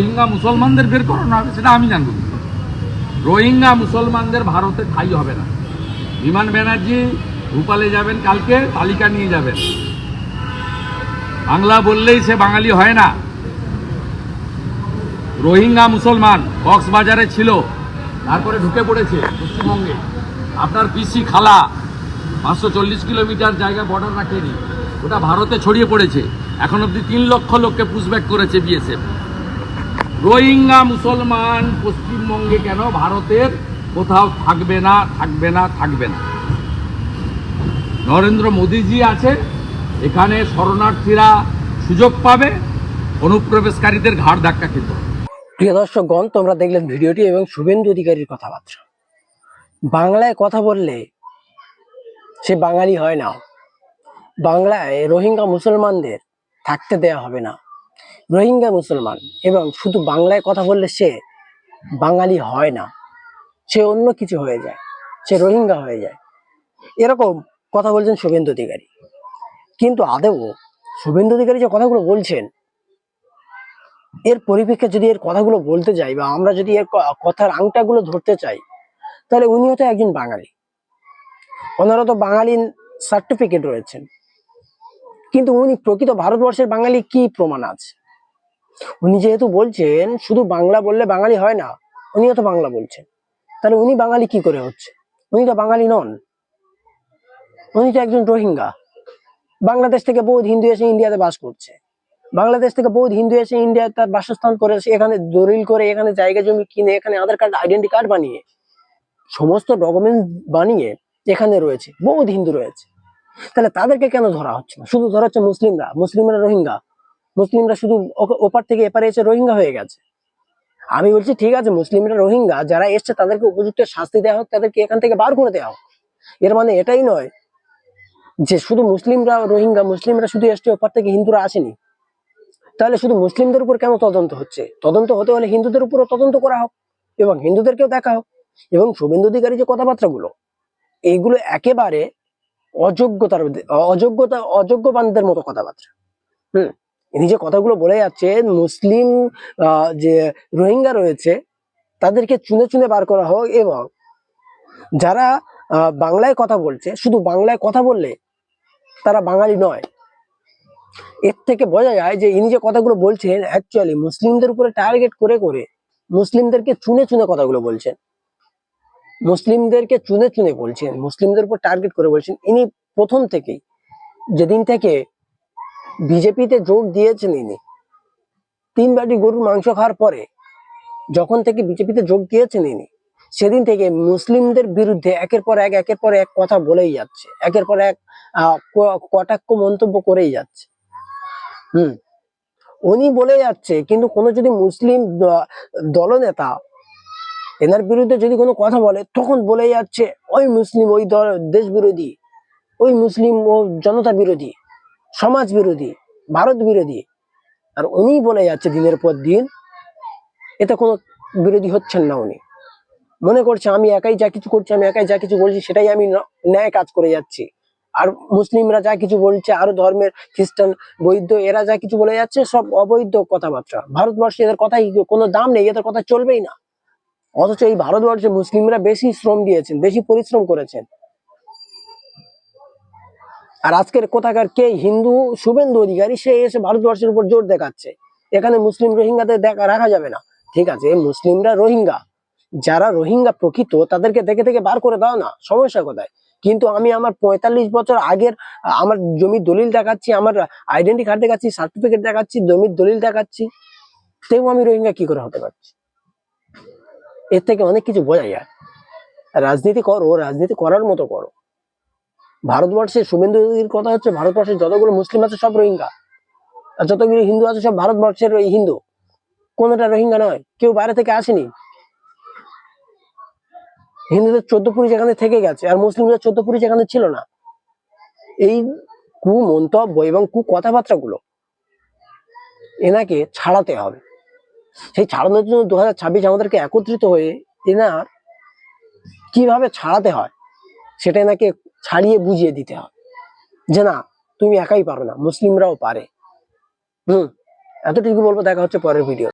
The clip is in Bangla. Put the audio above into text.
রোহিঙ্গা মুসলমানদের বের করানো হবে সেটা আমি জানব। রোহিঙ্গা মুসলমানদের ভারতে ঠাই হবে না। বিমান ব্যানার্জি ভূপালে যাবেন কালকে, তালিকা নিয়ে যাবেন। বাংলা বললেই সে বাঙালি হয় না। রোহিঙ্গা মুসলমান কক্সবাজারে ছিল, তারপরে ঢুকে পড়েছে পশ্চিমবঙ্গে। আপনার পিসি খালা, পাঁচশো চল্লিশ কিলোমিটার জায়গা বর্ডার রাখেনি। ওটা ভারতে ছড়িয়ে পড়েছে। এখন অবধি তিন লক্ষ লোককে পুষব্যাক করেছে বিএসএফ রোহিঙ্গা মুসলমান পশ্চিমবঙ্গে কেন ভারতের কোথাও থাকবে না থাকবে না থাকবে না? নরেন্দ্র মোদীজি আছে, এখানে শরণার্থীরা সুযোগ পাবে, অনুপ্রবেশকারীদের ঘাড় ধাক্কা খেতে। প্রিয় দর্শকগণ, তোমরা দেখলেন ভিডিওটি এবং শুভেন্দু অধিকারীর কথাবার্তা। বাংলায় কথা বললে সে বাঙালি হয় না। বাংলায় রোহিঙ্গা মুসলমানদের থাকতে দেয়া হবে না। রোহিঙ্গা মুসলমান এবং শুধু বাংলায় কথা বললে সে বাঙালি হয় না, সে অন্য কিছু হয়ে যায়, সে রোহিঙ্গা হয়ে যায়। এরকম কথা বলছেন শুভেন্দু অধিকারী। কিন্তু আদৌ শুভেন্দু অধিকারী যে কথাগুলো বলছেন, এর পরিপ্রেক্ষিতে যদি এর কথাগুলো বলতে যাই বা আমরা যদি এর কথার আংটাগুলো ধরতে চাই, তাহলে উনিও তো একজন বাঙালি। ওনারও তো বাঙালি সার্টিফিকেট রয়েছেন। কিন্তু উনি প্রকৃত ভারতবর্ষের বাঙালি কি প্রমাণ আছে? উনি যেহেতু বলছেন, শুধু বাংলা বললে বাঙালি হয় না, উনিও তো বাংলা বলছেন। তাহলে উনি বাঙালি কি করে হচ্ছে? উনি তো বাঙালি নন। উনি তো একজন রোহিঙ্গা। বাংলাদেশ থেকে বহুত হিন্দু এসে ইন্ডিয়াতে বাস করছে। বাংলাদেশ থেকে বহুত হিন্দু এসে ইন্ডিয়ায় তার বাসস্থান করে এখানে দলিল করে, এখানে জায়গা জমি কিনে, এখানে আধার কার্ড, আইডেন্টি কার্ড বানিয়ে, সমস্ত ডকুমেন্ট বানিয়ে এখানে রয়েছে। বহুত হিন্দু রয়েছে। তাহলে তাদেরকে কেন ধরা হচ্ছে না? শুধু ধরা হচ্ছে মুসলিমরা মুসলিমরা রোহিঙ্গা। মুসলিমরা শুধু ওপার থেকে এপারে এসে রোহিঙ্গা হয়ে গেছে। আমি বলছি, ঠিক আছে, মুসলিমরা রোহিঙ্গা, যারা এসছে তাদেরকে উপযুক্ত শাস্তি দেওয়া হোক, তাদেরকে এখান থেকে বার করে দেওয়া হোক। এর মানে এটাই নয় যে শুধু মুসলিমরা রোহিঙ্গা, মুসলিমরা শুধু এসছে ওপার থেকে হিন্দুরা আসেনি। তাহলে শুধু মুসলিমদের উপর কেন তদন্ত হচ্ছে? তদন্ত হতে হলে হিন্দুদের উপরও তদন্ত করা হোক এবং হিন্দুদেরকেও দেখা হোক এবং শুভেন্দু অধিকারী যে কথাবার্তাগুলো, এইগুলো একেবারে অযোগ্যতার অযোগ্যতা অযোগ্য অযোগ্যবানদের মতো কথাবার্তা। হুম? যে কথাগুলো বলে যাচ্ছেন মুসলিম যে রোহিঙ্গা রয়েছে, তাদেরকে চুনে চুনে বার করা হোক এবং যারা বাংলায় কথা বলছে, শুধু বাংলায় কথা বললে তারা বাঙালি নয়। এর থেকে বোঝা যায় যে ইনি যে কথাগুলো বলছেন অ্যাকচুয়ালি মুসলিমদের উপরে টার্গেট করে করে মুসলিমদেরকে চুনে চুনে কথাগুলো বলছেন। মুসলিমদেরকে চুনে চুনে বলছেন, মুসলিমদের উপর টার্গেট করে বলছেন। ইনি প্রথম থেকেই, যেদিন থেকে বিজেপিতে যোগ দিয়েছেন ইনি। তিন বাটি গরুর মাংস খাওয়ার পরে যখন থেকে বিজেপিতে যোগ দিয়েছেন ইনি, সেদিন থেকে মুসলিমদের বিরুদ্ধে একের পর এক, একের পর এক কথা বলেই যাচ্ছে। একের পর এক কটাক্ষ মন্তব্য করেই যাচ্ছে। হুম। উনি বলে যাচ্ছে, কিন্তু কোনো যদি মুসলিম দলনেতা এনার বিরুদ্ধে যদি কোনো কথা বলে, তখন বলে যাচ্ছে, ওই মুসলিম, ওই দল দেশ বিরোধী ওই মুসলিম ও জনতা বিরোধী সমাজ বিরোধী ভারত বিরোধী আর উনি বলে যাচ্ছে দিনের পর দিন, এতে কোনো বিরোধী হচ্ছেন না উনি। মনে করছে আমি একাই যা কিছু করছি, আমি একাই যা কিছু বলছি, সেটাই আমি ন্যায় কাজ করে যাচ্ছি। আর মুসলিমরা যা কিছু বলছে, আরও ধর্মের, খ্রিস্টান বৈদ্য এরা যা কিছু বলে যাচ্ছে, সব অবৈধ কথাবার্তা। ভারতবর্ষে এদের কথাই কোনো দাম নেই, এদের কথা চলবেই না। অথচ এই ভারতবর্ষে মুসলিমরা বেশি শ্রম দিয়েছেন, বেশি পরিশ্রম করেছেন। আর আজকের কোথাকার কে? হিন্দু শুভেন্দু অধিকারী, সে এসে ভারতবর্ষের উপর জোর দেখাচ্ছে। এখানে মুসলিম রোহিঙ্গাদের দেখা রাখা যাবে না। ঠিক আছে, মুসলিমরা রোহিঙ্গা। যারা রোহিঙ্গা প্রকৃত, তাদেরকে দেখে থেকে বার করে দাও না, সমস্যা কোথায়? কিন্তু আমি আমার পঁয়তাল্লিশ বছর আগের, আমার জমির দলিল দেখাচ্ছি, আমার আইডেন্টি কার্ড দেখাচ্ছি সার্টিফিকেট দেখাচ্ছি, জমির দলিল দেখাচ্ছি তেও আমি রোহিঙ্গা কি করে হতে পারছি? এর থেকে অনেক কিছু বোঝা যায়। রাজনীতি করো, রাজনীতি করার মতো করো। ভারতবর্ষে শুভেন্দু কথা হচ্ছে ভারতবর্ষের যতগুলো মুসলিম আছে সব রোহিঙ্গা। আর যতগুলো হিন্দু আছে সব ভারতবর্ষের ওই হিন্দু। কোনটা রোহিঙ্গা নয়, কেউ বাইরে থেকে আসেনি। হিন্দুদের চোদ্দ পুরী যেখানে থেকে গেছে, আর মুসলিমদের চোদ্দ পুরী যেখানে ছিল না। এই কু মন্তব্য এবং কু কথাবার্তাগুলো এনাকে ছাড়াতে হবে। সেই ছাড়ানোর জন্য দু হাজার ছাব্বিশ আমাদেরকে একত্রিত হয়ে এনার কীভাবে ছাড়াতে হয় সেটা এনাকে ছাড়িয়ে বুঝিয়ে দিতে হবে। যে না, তুমি একাই পারো না, মুসলিমরাও পারে। হুম, এতটুকু বলব, দেখা হচ্ছে পরের ভিডিও